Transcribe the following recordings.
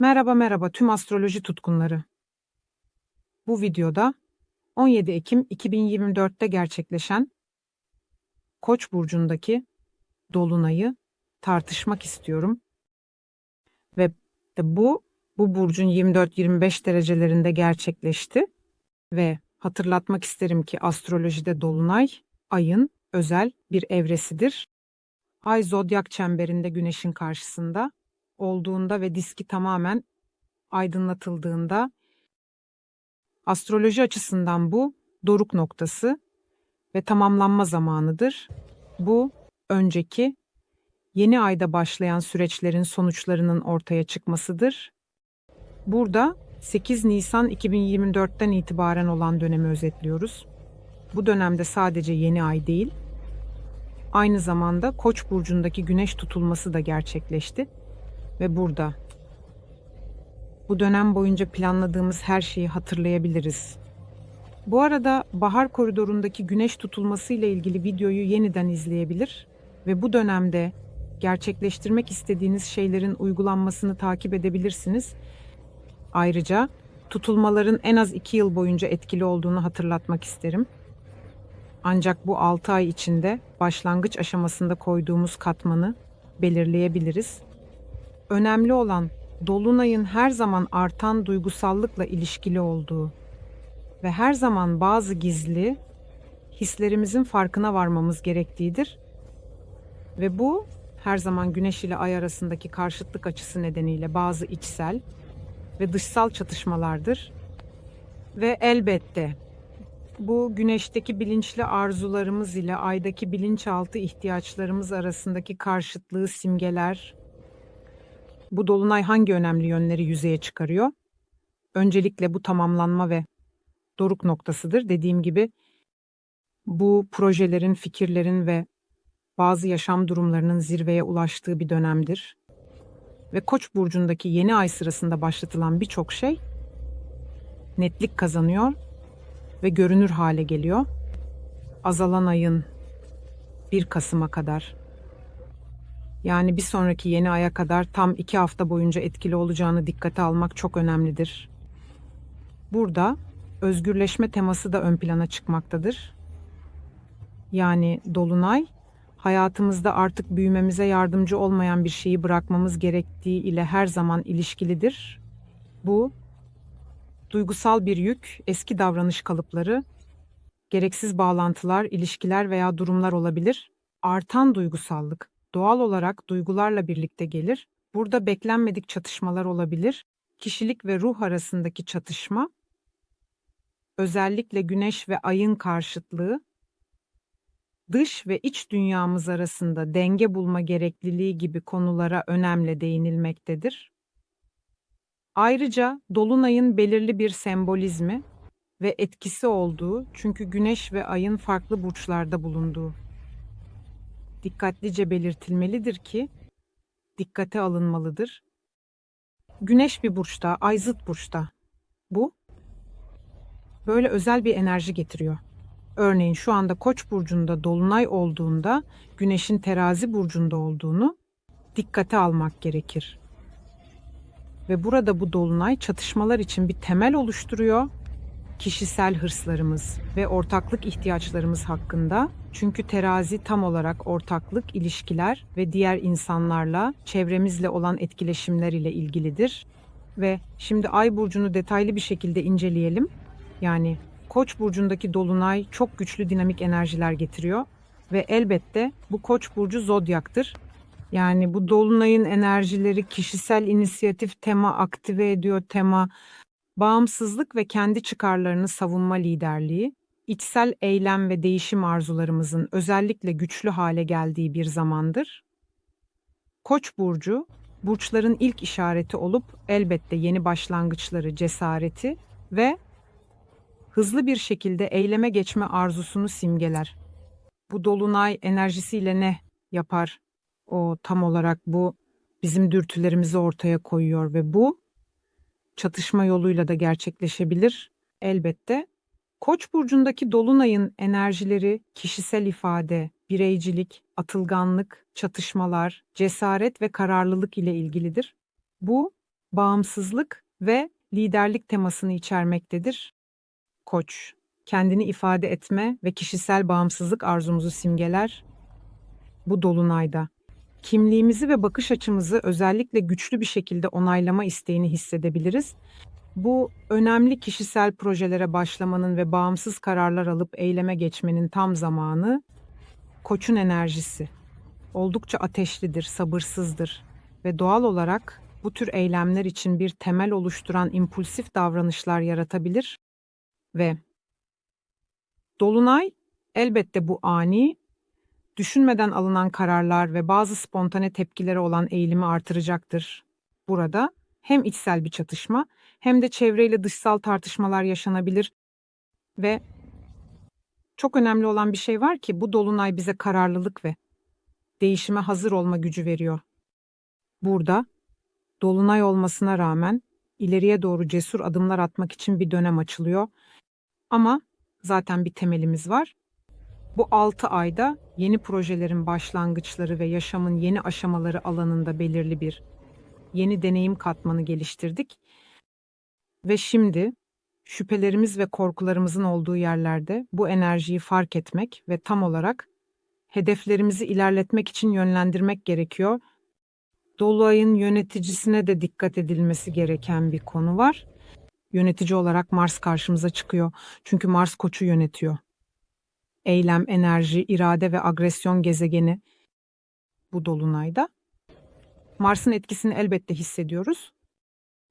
Merhaba merhaba tüm astroloji tutkunları. Bu videoda 17 Ekim 2024'te gerçekleşen Koç burcundaki dolunayı tartışmak istiyorum. Ve bu bu burcun 24-25 derecelerinde gerçekleşti ve hatırlatmak isterim ki astrolojide dolunay ayın özel bir evresidir. Ay zodyak çemberinde güneşin karşısında olduğunda ve diski tamamen aydınlatıldığında astroloji açısından bu doruk noktası ve tamamlanma zamanıdır. Bu önceki yeni ayda başlayan süreçlerin sonuçlarının ortaya çıkmasıdır. Burada 8 Nisan 2024'ten itibaren olan dönemi özetliyoruz. Bu dönemde sadece yeni ay değil, aynı zamanda Koç burcundaki güneş tutulması da gerçekleşti ve burada. Bu dönem boyunca planladığımız her şeyi hatırlayabiliriz. Bu arada bahar koridorundaki güneş tutulması ile ilgili videoyu yeniden izleyebilir ve bu dönemde gerçekleştirmek istediğiniz şeylerin uygulanmasını takip edebilirsiniz. Ayrıca tutulmaların en az 2 yıl boyunca etkili olduğunu hatırlatmak isterim. Ancak bu 6 ay içinde başlangıç aşamasında koyduğumuz katmanı belirleyebiliriz. Önemli olan dolunayın her zaman artan duygusallıkla ilişkili olduğu ve her zaman bazı gizli hislerimizin farkına varmamız gerektiğidir. Ve bu her zaman güneş ile ay arasındaki karşıtlık açısı nedeniyle bazı içsel ve dışsal çatışmalardır. Ve elbette bu güneşteki bilinçli arzularımız ile aydaki bilinçaltı ihtiyaçlarımız arasındaki karşıtlığı simgeler. Bu dolunay hangi önemli yönleri yüzeye çıkarıyor? Öncelikle bu tamamlanma ve doruk noktasıdır. Dediğim gibi bu projelerin, fikirlerin ve bazı yaşam durumlarının zirveye ulaştığı bir dönemdir. Ve Koç burcundaki yeni ay sırasında başlatılan birçok şey netlik kazanıyor ve görünür hale geliyor. Azalan ayın 1 Kasım'a kadar yani bir sonraki yeni aya kadar tam iki hafta boyunca etkili olacağını dikkate almak çok önemlidir. Burada özgürleşme teması da ön plana çıkmaktadır. Yani dolunay hayatımızda artık büyümemize yardımcı olmayan bir şeyi bırakmamız gerektiği ile her zaman ilişkilidir. Bu duygusal bir yük, eski davranış kalıpları, gereksiz bağlantılar, ilişkiler veya durumlar olabilir. Artan duygusallık doğal olarak duygularla birlikte gelir. Burada beklenmedik çatışmalar olabilir. Kişilik ve ruh arasındaki çatışma, özellikle güneş ve ayın karşıtlığı, dış ve iç dünyamız arasında denge bulma gerekliliği gibi konulara önemli değinilmektedir. Ayrıca dolunayın belirli bir sembolizmi ve etkisi olduğu çünkü güneş ve ayın farklı burçlarda bulunduğu dikkatlice belirtilmelidir ki dikkate alınmalıdır. Güneş bir burçta, ay zıt burçta. Bu böyle özel bir enerji getiriyor. Örneğin şu anda Koç burcunda dolunay olduğunda Güneş'in Terazi burcunda olduğunu dikkate almak gerekir. Ve burada bu dolunay çatışmalar için bir temel oluşturuyor kişisel hırslarımız ve ortaklık ihtiyaçlarımız hakkında. Çünkü terazi tam olarak ortaklık, ilişkiler ve diğer insanlarla, çevremizle olan etkileşimler ile ilgilidir. Ve şimdi Ay burcunu detaylı bir şekilde inceleyelim. Yani Koç burcundaki dolunay çok güçlü dinamik enerjiler getiriyor ve elbette bu Koç burcu zodyaktır. Yani bu dolunayın enerjileri kişisel inisiyatif tema aktive ediyor, tema bağımsızlık ve kendi çıkarlarını savunma liderliği, içsel eylem ve değişim arzularımızın özellikle güçlü hale geldiği bir zamandır. Koç burcu, burçların ilk işareti olup elbette yeni başlangıçları, cesareti ve hızlı bir şekilde eyleme geçme arzusunu simgeler. Bu dolunay enerjisiyle ne yapar? O tam olarak bu bizim dürtülerimizi ortaya koyuyor ve bu çatışma yoluyla da gerçekleşebilir elbette. Koç burcundaki dolunayın enerjileri kişisel ifade, bireycilik, atılganlık, çatışmalar, cesaret ve kararlılık ile ilgilidir. Bu bağımsızlık ve liderlik temasını içermektedir. Koç, kendini ifade etme ve kişisel bağımsızlık arzumuzu simgeler. Bu dolunayda kimliğimizi ve bakış açımızı özellikle güçlü bir şekilde onaylama isteğini hissedebiliriz. Bu önemli kişisel projelere başlamanın ve bağımsız kararlar alıp eyleme geçmenin tam zamanı. Koçun enerjisi oldukça ateşlidir, sabırsızdır ve doğal olarak bu tür eylemler için bir temel oluşturan impulsif davranışlar yaratabilir ve Dolunay elbette bu ani, düşünmeden alınan kararlar ve bazı spontane tepkilere olan eğilimi artıracaktır. Burada hem içsel bir çatışma hem de çevreyle dışsal tartışmalar yaşanabilir ve çok önemli olan bir şey var ki bu dolunay bize kararlılık ve değişime hazır olma gücü veriyor. Burada dolunay olmasına rağmen ileriye doğru cesur adımlar atmak için bir dönem açılıyor. Ama zaten bir temelimiz var. Bu 6 ayda yeni projelerin başlangıçları ve yaşamın yeni aşamaları alanında belirli bir yeni deneyim katmanı geliştirdik. Ve şimdi şüphelerimiz ve korkularımızın olduğu yerlerde bu enerjiyi fark etmek ve tam olarak hedeflerimizi ilerletmek için yönlendirmek gerekiyor. Dolayın yöneticisine de dikkat edilmesi gereken bir konu var. Yönetici olarak Mars karşımıza çıkıyor. Çünkü Mars koçu yönetiyor. Eylem, enerji, irade ve agresyon gezegeni bu dolunayda. Mars'ın etkisini elbette hissediyoruz.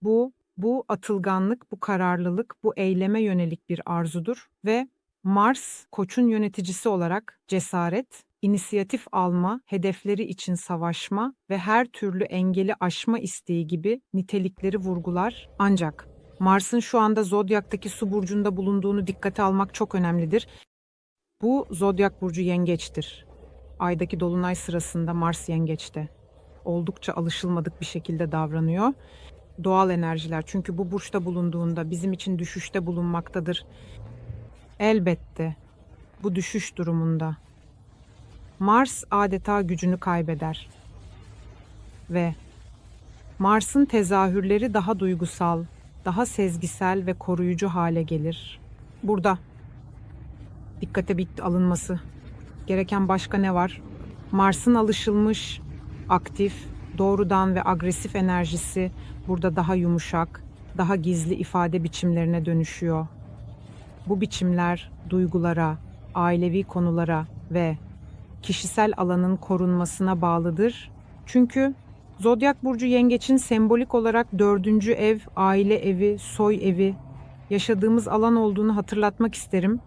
Bu bu atılganlık, bu kararlılık, bu eyleme yönelik bir arzudur ve Mars koçun yöneticisi olarak cesaret, inisiyatif alma, hedefleri için savaşma ve her türlü engeli aşma isteği gibi nitelikleri vurgular. Ancak Mars'ın şu anda zodyaktaki su burcunda bulunduğunu dikkate almak çok önemlidir. Bu zodyak burcu yengeçtir. Aydaki dolunay sırasında Mars yengeçte. Oldukça alışılmadık bir şekilde davranıyor. Doğal enerjiler çünkü bu burçta bulunduğunda bizim için düşüşte bulunmaktadır. Elbette bu düşüş durumunda Mars adeta gücünü kaybeder. Ve Mars'ın tezahürleri daha duygusal, daha sezgisel ve koruyucu hale gelir. Burada dikkate alınması gereken başka ne var? Mars'ın alışılmış, aktif, doğrudan ve agresif enerjisi burada daha yumuşak, daha gizli ifade biçimlerine dönüşüyor. Bu biçimler duygulara, ailevi konulara ve kişisel alanın korunmasına bağlıdır. Çünkü Zodyak burcu yengeçin sembolik olarak dördüncü ev, aile evi, soy evi, yaşadığımız alan olduğunu hatırlatmak isterim.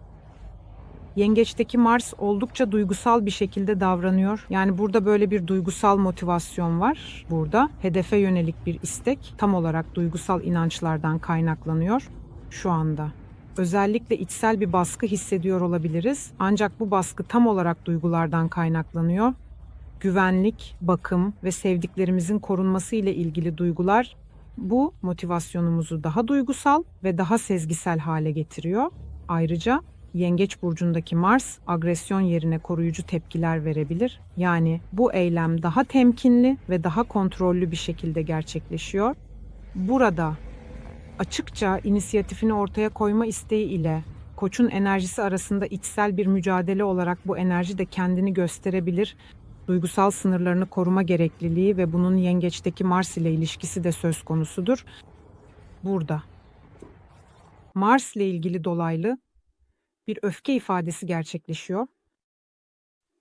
Yengeçteki Mars oldukça duygusal bir şekilde davranıyor. Yani burada böyle bir duygusal motivasyon var. Burada hedefe yönelik bir istek tam olarak duygusal inançlardan kaynaklanıyor şu anda. Özellikle içsel bir baskı hissediyor olabiliriz. Ancak bu baskı tam olarak duygulardan kaynaklanıyor güvenlik, bakım ve sevdiklerimizin korunması ile ilgili duygular bu motivasyonumuzu daha duygusal ve daha sezgisel hale getiriyor. Ayrıca Yengeç burcundaki Mars agresyon yerine koruyucu tepkiler verebilir. Yani bu eylem daha temkinli ve daha kontrollü bir şekilde gerçekleşiyor. Burada açıkça inisiyatifini ortaya koyma isteği ile Koç'un enerjisi arasında içsel bir mücadele olarak bu enerji de kendini gösterebilir duygusal sınırlarını koruma gerekliliği ve bunun yengeçteki Mars ile ilişkisi de söz konusudur. Burada Mars ile ilgili dolaylı bir öfke ifadesi gerçekleşiyor.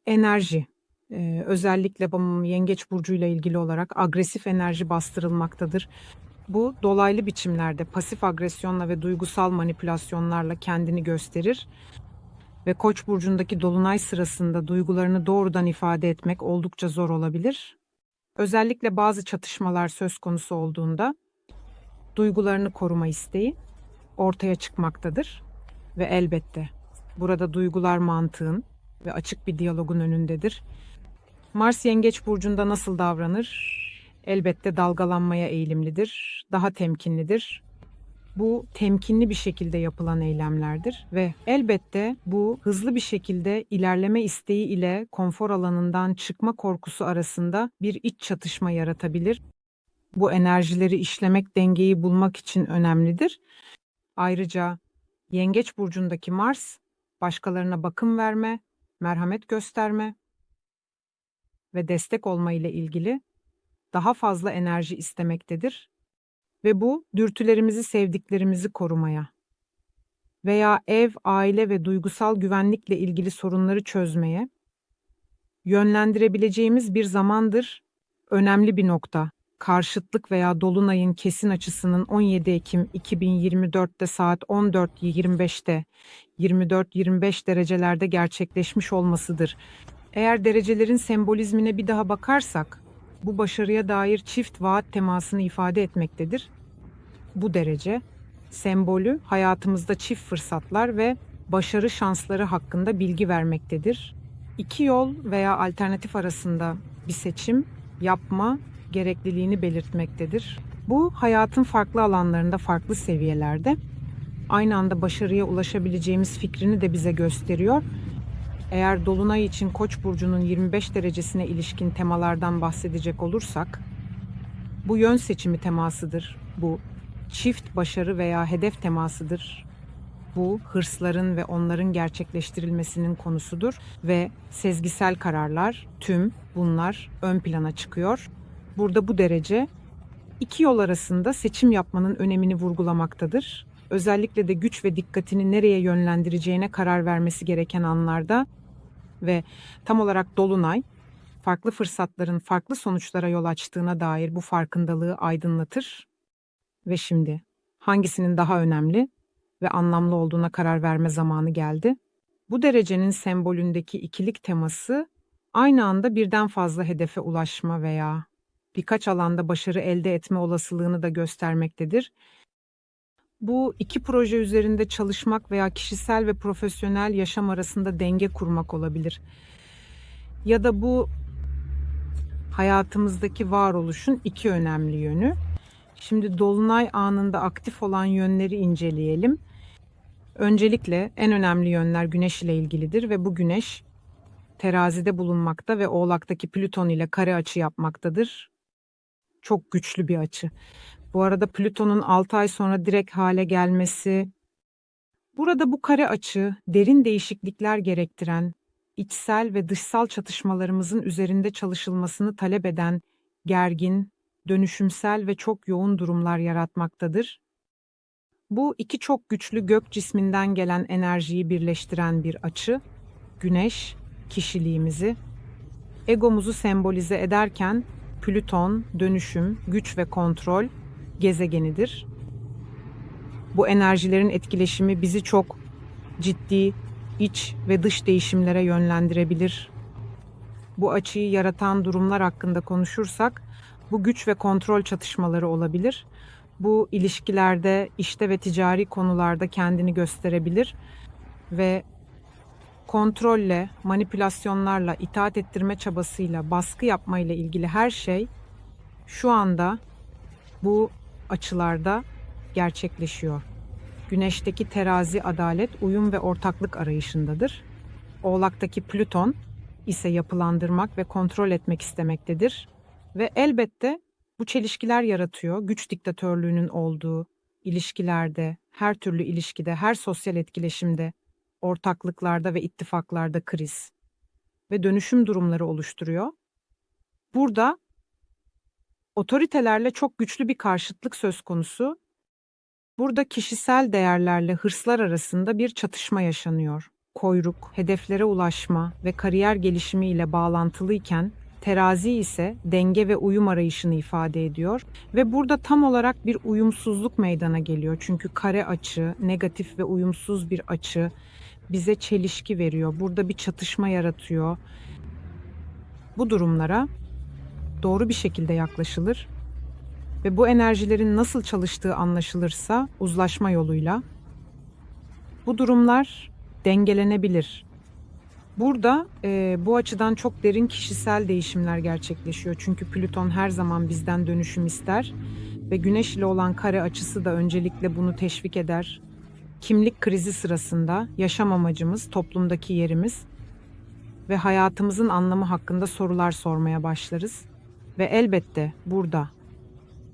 Enerji, e, özellikle yengeç burcuyla ilgili olarak agresif enerji bastırılmaktadır. Bu dolaylı biçimlerde pasif agresyonla ve duygusal manipülasyonlarla kendini gösterir ve Koç burcundaki dolunay sırasında duygularını doğrudan ifade etmek oldukça zor olabilir. Özellikle bazı çatışmalar söz konusu olduğunda duygularını koruma isteği ortaya çıkmaktadır ve elbette burada duygular mantığın ve açık bir diyalogun önündedir. Mars Yengeç burcunda nasıl davranır? Elbette dalgalanmaya eğilimlidir, daha temkinlidir bu temkinli bir şekilde yapılan eylemlerdir ve elbette bu hızlı bir şekilde ilerleme isteği ile konfor alanından çıkma korkusu arasında bir iç çatışma yaratabilir. Bu enerjileri işlemek, dengeyi bulmak için önemlidir. Ayrıca Yengeç burcundaki Mars başkalarına bakım verme, merhamet gösterme ve destek olma ile ilgili daha fazla enerji istemektedir ve bu dürtülerimizi, sevdiklerimizi korumaya veya ev, aile ve duygusal güvenlikle ilgili sorunları çözmeye yönlendirebileceğimiz bir zamandır. Önemli bir nokta. Karşıtlık veya dolunayın kesin açısının 17 Ekim 2024'te saat 14.25'te 24-25 derecelerde gerçekleşmiş olmasıdır. Eğer derecelerin sembolizmine bir daha bakarsak, bu başarıya dair çift vaat temasını ifade etmektedir. Bu derece, sembolü hayatımızda çift fırsatlar ve başarı şansları hakkında bilgi vermektedir. İki yol veya alternatif arasında bir seçim yapma gerekliliğini belirtmektedir. Bu hayatın farklı alanlarında, farklı seviyelerde aynı anda başarıya ulaşabileceğimiz fikrini de bize gösteriyor. Eğer dolunay için Koç burcunun 25 derecesine ilişkin temalardan bahsedecek olursak bu yön seçimi temasıdır. Bu çift başarı veya hedef temasıdır. Bu hırsların ve onların gerçekleştirilmesinin konusudur ve sezgisel kararlar tüm bunlar ön plana çıkıyor. Burada bu derece iki yol arasında seçim yapmanın önemini vurgulamaktadır. Özellikle de güç ve dikkatini nereye yönlendireceğine karar vermesi gereken anlarda ve tam olarak dolunay farklı fırsatların farklı sonuçlara yol açtığına dair bu farkındalığı aydınlatır. Ve şimdi hangisinin daha önemli ve anlamlı olduğuna karar verme zamanı geldi. Bu derecenin sembolündeki ikilik teması aynı anda birden fazla hedefe ulaşma veya birkaç alanda başarı elde etme olasılığını da göstermektedir. Bu iki proje üzerinde çalışmak veya kişisel ve profesyonel yaşam arasında denge kurmak olabilir. Ya da bu hayatımızdaki varoluşun iki önemli yönü. Şimdi dolunay anında aktif olan yönleri inceleyelim. Öncelikle en önemli yönler güneş ile ilgilidir ve bu güneş terazide bulunmakta ve oğlaktaki Plüton ile kare açı yapmaktadır. Çok güçlü bir açı. Bu arada Plüton'un 6 ay sonra direkt hale gelmesi, burada bu kare açı derin değişiklikler gerektiren, içsel ve dışsal çatışmalarımızın üzerinde çalışılmasını talep eden gergin, dönüşümsel ve çok yoğun durumlar yaratmaktadır. Bu iki çok güçlü gök cisminden gelen enerjiyi birleştiren bir açı, güneş, kişiliğimizi, egomuzu sembolize ederken Plüton, dönüşüm, güç ve kontrol gezegenidir. Bu enerjilerin etkileşimi bizi çok ciddi iç ve dış değişimlere yönlendirebilir. Bu açıyı yaratan durumlar hakkında konuşursak bu güç ve kontrol çatışmaları olabilir. Bu ilişkilerde, işte ve ticari konularda kendini gösterebilir ve kontrolle, manipülasyonlarla, itaat ettirme çabasıyla, baskı yapmayla ilgili her şey şu anda bu açılarda gerçekleşiyor. Güneşteki terazi adalet, uyum ve ortaklık arayışındadır. Oğlaktaki Plüton ise yapılandırmak ve kontrol etmek istemektedir. Ve elbette bu çelişkiler yaratıyor. Güç diktatörlüğünün olduğu ilişkilerde, her türlü ilişkide, her sosyal etkileşimde, ortaklıklarda ve ittifaklarda kriz ve dönüşüm durumları oluşturuyor. Burada otoritelerle çok güçlü bir karşıtlık söz konusu. Burada kişisel değerlerle hırslar arasında bir çatışma yaşanıyor. Koyruk, hedeflere ulaşma ve kariyer gelişimi ile bağlantılıyken terazi ise denge ve uyum arayışını ifade ediyor ve burada tam olarak bir uyumsuzluk meydana geliyor. Çünkü kare açı, negatif ve uyumsuz bir açı bize çelişki veriyor. Burada bir çatışma yaratıyor. Bu durumlara doğru bir şekilde yaklaşılır ve bu enerjilerin nasıl çalıştığı anlaşılırsa uzlaşma yoluyla bu durumlar dengelenebilir. Burada e, bu açıdan çok derin kişisel değişimler gerçekleşiyor. Çünkü Plüton her zaman bizden dönüşüm ister ve Güneş ile olan kare açısı da öncelikle bunu teşvik eder. Kimlik krizi sırasında yaşam amacımız, toplumdaki yerimiz ve hayatımızın anlamı hakkında sorular sormaya başlarız. Ve elbette burada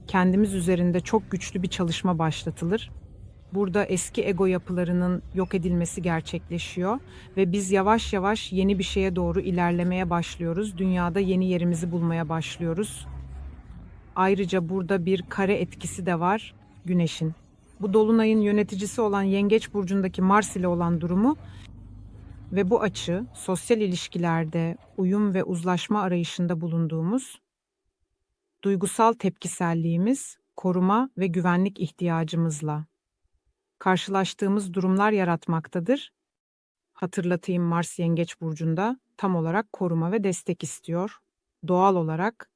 kendimiz üzerinde çok güçlü bir çalışma başlatılır. Burada eski ego yapılarının yok edilmesi gerçekleşiyor ve biz yavaş yavaş yeni bir şeye doğru ilerlemeye başlıyoruz. Dünyada yeni yerimizi bulmaya başlıyoruz. Ayrıca burada bir kare etkisi de var Güneş'in. Bu dolunayın yöneticisi olan Yengeç burcundaki Mars ile olan durumu ve bu açı sosyal ilişkilerde uyum ve uzlaşma arayışında bulunduğumuz duygusal tepkiselliğimiz, koruma ve güvenlik ihtiyacımızla karşılaştığımız durumlar yaratmaktadır. Hatırlatayım Mars Yengeç burcunda tam olarak koruma ve destek istiyor. Doğal olarak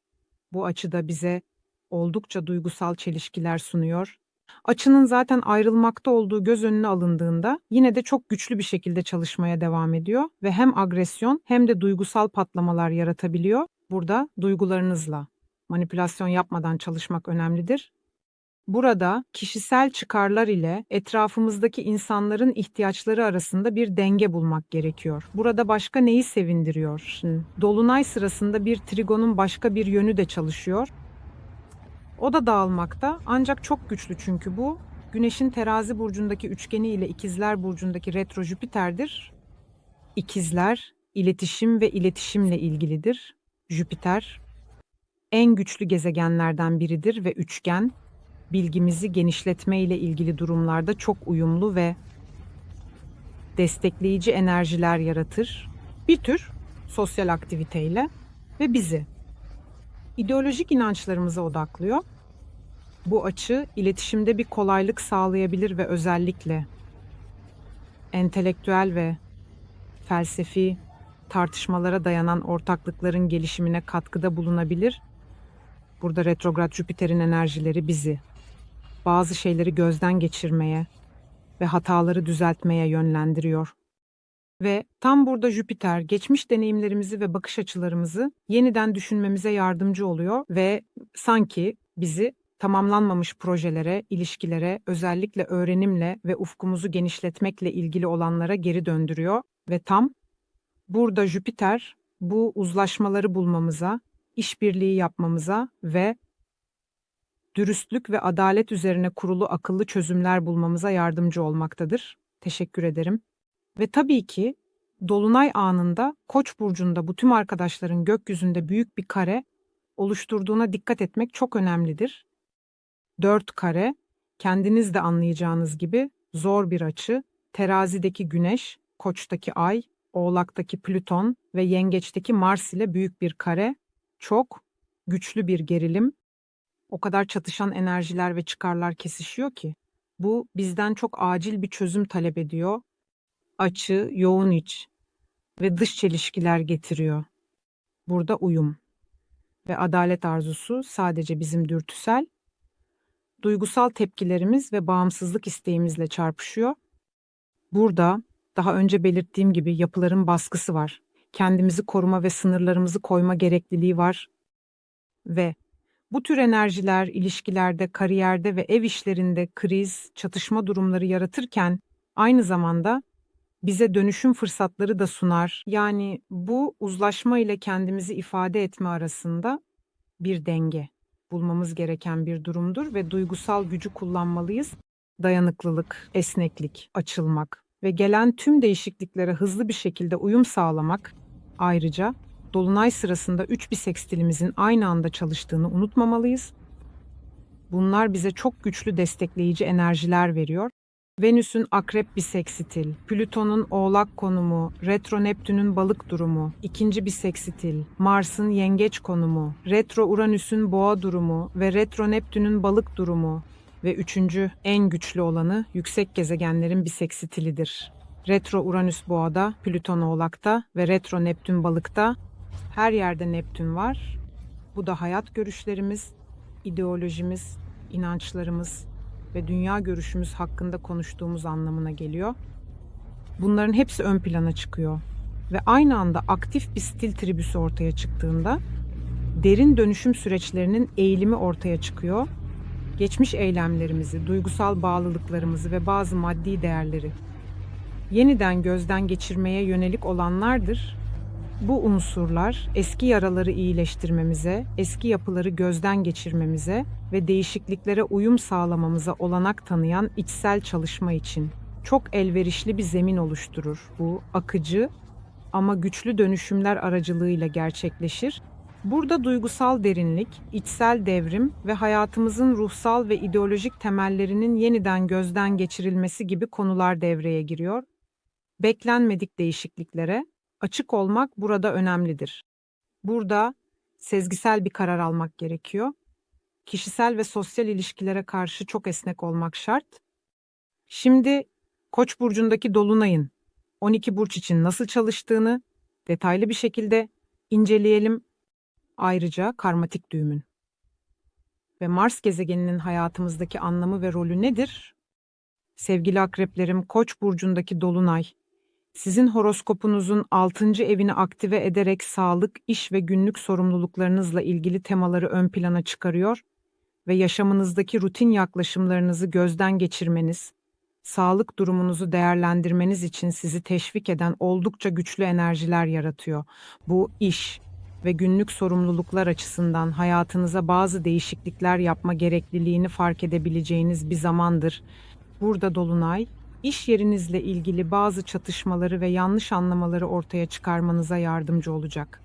bu açıda bize oldukça duygusal çelişkiler sunuyor. Açının zaten ayrılmakta olduğu göz önüne alındığında yine de çok güçlü bir şekilde çalışmaya devam ediyor ve hem agresyon hem de duygusal patlamalar yaratabiliyor. Burada duygularınızla manipülasyon yapmadan çalışmak önemlidir. Burada kişisel çıkarlar ile etrafımızdaki insanların ihtiyaçları arasında bir denge bulmak gerekiyor. Burada başka neyi sevindiriyor? Dolunay sırasında bir trigonun başka bir yönü de çalışıyor. O da dağılmakta ancak çok güçlü çünkü bu Güneş'in terazi burcundaki üçgeni ile ikizler burcundaki retro Jüpiter'dir. İkizler iletişim ve iletişimle ilgilidir. Jüpiter en güçlü gezegenlerden biridir ve üçgen bilgimizi genişletme ile ilgili durumlarda çok uyumlu ve destekleyici enerjiler yaratır. Bir tür sosyal aktiviteyle ve bizi ideolojik inançlarımıza odaklıyor. Bu açı iletişimde bir kolaylık sağlayabilir ve özellikle entelektüel ve felsefi tartışmalara dayanan ortaklıkların gelişimine katkıda bulunabilir. Burada retrograd Jüpiter'in enerjileri bizi bazı şeyleri gözden geçirmeye ve hataları düzeltmeye yönlendiriyor. Ve tam burada Jüpiter geçmiş deneyimlerimizi ve bakış açılarımızı yeniden düşünmemize yardımcı oluyor ve sanki bizi tamamlanmamış projelere, ilişkilere, özellikle öğrenimle ve ufkumuzu genişletmekle ilgili olanlara geri döndürüyor ve tam burada Jüpiter bu uzlaşmaları bulmamıza, işbirliği yapmamıza ve dürüstlük ve adalet üzerine kurulu akıllı çözümler bulmamıza yardımcı olmaktadır. Teşekkür ederim. Ve tabii ki dolunay anında Koç burcunda bu tüm arkadaşların gökyüzünde büyük bir kare oluşturduğuna dikkat etmek çok önemlidir. Dört kare kendiniz de anlayacağınız gibi zor bir açı. Terazideki Güneş, Koç'taki Ay, Oğlak'taki Plüton ve Yengeç'teki Mars ile büyük bir kare. Çok güçlü bir gerilim. O kadar çatışan enerjiler ve çıkarlar kesişiyor ki bu bizden çok acil bir çözüm talep ediyor. Açı, yoğun iç ve dış çelişkiler getiriyor. Burada uyum ve adalet arzusu sadece bizim dürtüsel, duygusal tepkilerimiz ve bağımsızlık isteğimizle çarpışıyor. Burada daha önce belirttiğim gibi yapıların baskısı var. Kendimizi koruma ve sınırlarımızı koyma gerekliliği var ve bu tür enerjiler ilişkilerde, kariyerde ve ev işlerinde kriz, çatışma durumları yaratırken aynı zamanda bize dönüşüm fırsatları da sunar. Yani bu uzlaşma ile kendimizi ifade etme arasında bir denge bulmamız gereken bir durumdur ve duygusal gücü kullanmalıyız. Dayanıklılık, esneklik, açılmak ve gelen tüm değişikliklere hızlı bir şekilde uyum sağlamak ayrıca dolunay sırasında üç bisekstilimizin aynı anda çalıştığını unutmamalıyız. Bunlar bize çok güçlü destekleyici enerjiler veriyor. Venüs'ün akrep biseksitil, Plüton'un oğlak konumu, retro Neptün'ün balık durumu, ikinci biseksitil, Mars'ın yengeç konumu, retro Uranüs'ün boğa durumu ve retro Neptün'ün balık durumu ve üçüncü en güçlü olanı yüksek gezegenlerin biseksitilidir. Retro Uranüs boğada, Plüton oğlakta ve retro Neptün balıkta her yerde Neptün var. Bu da hayat görüşlerimiz, ideolojimiz, inançlarımız ve dünya görüşümüz hakkında konuştuğumuz anlamına geliyor. Bunların hepsi ön plana çıkıyor ve aynı anda aktif bir stil tribüsü ortaya çıktığında derin dönüşüm süreçlerinin eğilimi ortaya çıkıyor. Geçmiş eylemlerimizi, duygusal bağlılıklarımızı ve bazı maddi değerleri yeniden gözden geçirmeye yönelik olanlardır Bu unsurlar eski yaraları iyileştirmemize, eski yapıları gözden geçirmemize ve değişikliklere uyum sağlamamıza olanak tanıyan içsel çalışma için çok elverişli bir zemin oluşturur. Bu akıcı ama güçlü dönüşümler aracılığıyla gerçekleşir. Burada duygusal derinlik, içsel devrim ve hayatımızın ruhsal ve ideolojik temellerinin yeniden gözden geçirilmesi gibi konular devreye giriyor. Beklenmedik değişikliklere açık olmak burada önemlidir. Burada sezgisel bir karar almak gerekiyor. Kişisel ve sosyal ilişkilere karşı çok esnek olmak şart. Şimdi Koç burcundaki dolunayın 12 burç için nasıl çalıştığını detaylı bir şekilde inceleyelim. Ayrıca karmatik düğümün ve Mars gezegeninin hayatımızdaki anlamı ve rolü nedir? Sevgili akreplerim, Koç burcundaki dolunay sizin horoskopunuzun 6. evini aktive ederek sağlık, iş ve günlük sorumluluklarınızla ilgili temaları ön plana çıkarıyor ve yaşamınızdaki rutin yaklaşımlarınızı gözden geçirmeniz, sağlık durumunuzu değerlendirmeniz için sizi teşvik eden oldukça güçlü enerjiler yaratıyor. Bu iş ve günlük sorumluluklar açısından hayatınıza bazı değişiklikler yapma gerekliliğini fark edebileceğiniz bir zamandır. Burada dolunay iş yerinizle ilgili bazı çatışmaları ve yanlış anlamaları ortaya çıkarmanıza yardımcı olacak.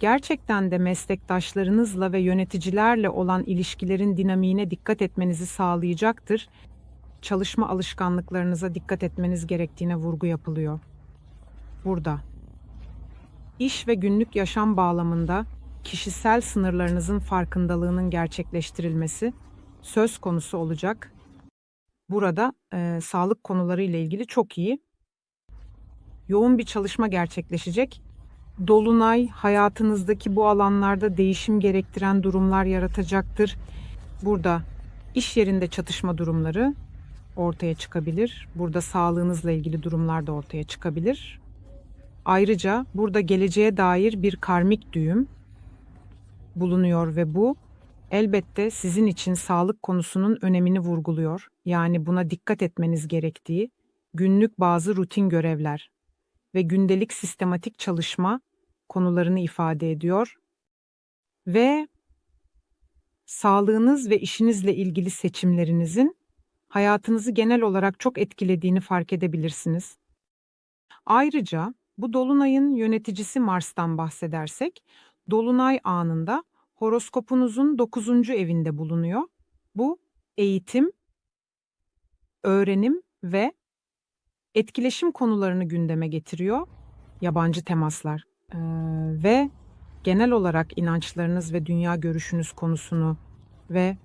Gerçekten de meslektaşlarınızla ve yöneticilerle olan ilişkilerin dinamiğine dikkat etmenizi sağlayacaktır. Çalışma alışkanlıklarınıza dikkat etmeniz gerektiğine vurgu yapılıyor. Burada iş ve günlük yaşam bağlamında kişisel sınırlarınızın farkındalığının gerçekleştirilmesi söz konusu olacak burada e, sağlık konuları ile ilgili çok iyi. Yoğun bir çalışma gerçekleşecek. Dolunay hayatınızdaki bu alanlarda değişim gerektiren durumlar yaratacaktır. Burada iş yerinde çatışma durumları ortaya çıkabilir. Burada sağlığınızla ilgili durumlar da ortaya çıkabilir. Ayrıca burada geleceğe dair bir karmik düğüm bulunuyor ve bu elbette sizin için sağlık konusunun önemini vurguluyor. Yani buna dikkat etmeniz gerektiği günlük bazı rutin görevler ve gündelik sistematik çalışma konularını ifade ediyor ve sağlığınız ve işinizle ilgili seçimlerinizin hayatınızı genel olarak çok etkilediğini fark edebilirsiniz. Ayrıca bu dolunayın yöneticisi Mars'tan bahsedersek, dolunay anında horoskopunuzun 9. evinde bulunuyor. Bu eğitim, öğrenim ve etkileşim konularını gündeme getiriyor. Yabancı temaslar ee, ve genel olarak inançlarınız ve dünya görüşünüz konusunu ve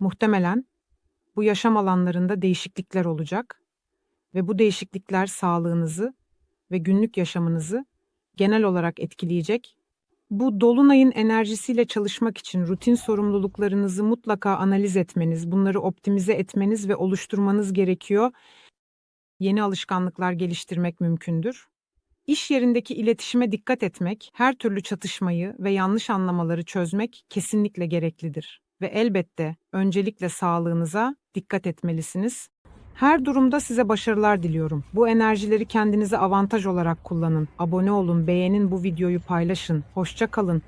muhtemelen bu yaşam alanlarında değişiklikler olacak ve bu değişiklikler sağlığınızı ve günlük yaşamınızı genel olarak etkileyecek bu dolunayın enerjisiyle çalışmak için rutin sorumluluklarınızı mutlaka analiz etmeniz, bunları optimize etmeniz ve oluşturmanız gerekiyor. Yeni alışkanlıklar geliştirmek mümkündür. İş yerindeki iletişime dikkat etmek, her türlü çatışmayı ve yanlış anlamaları çözmek kesinlikle gereklidir. Ve elbette öncelikle sağlığınıza dikkat etmelisiniz. Her durumda size başarılar diliyorum. Bu enerjileri kendinize avantaj olarak kullanın. Abone olun, beğenin bu videoyu paylaşın. Hoşça kalın.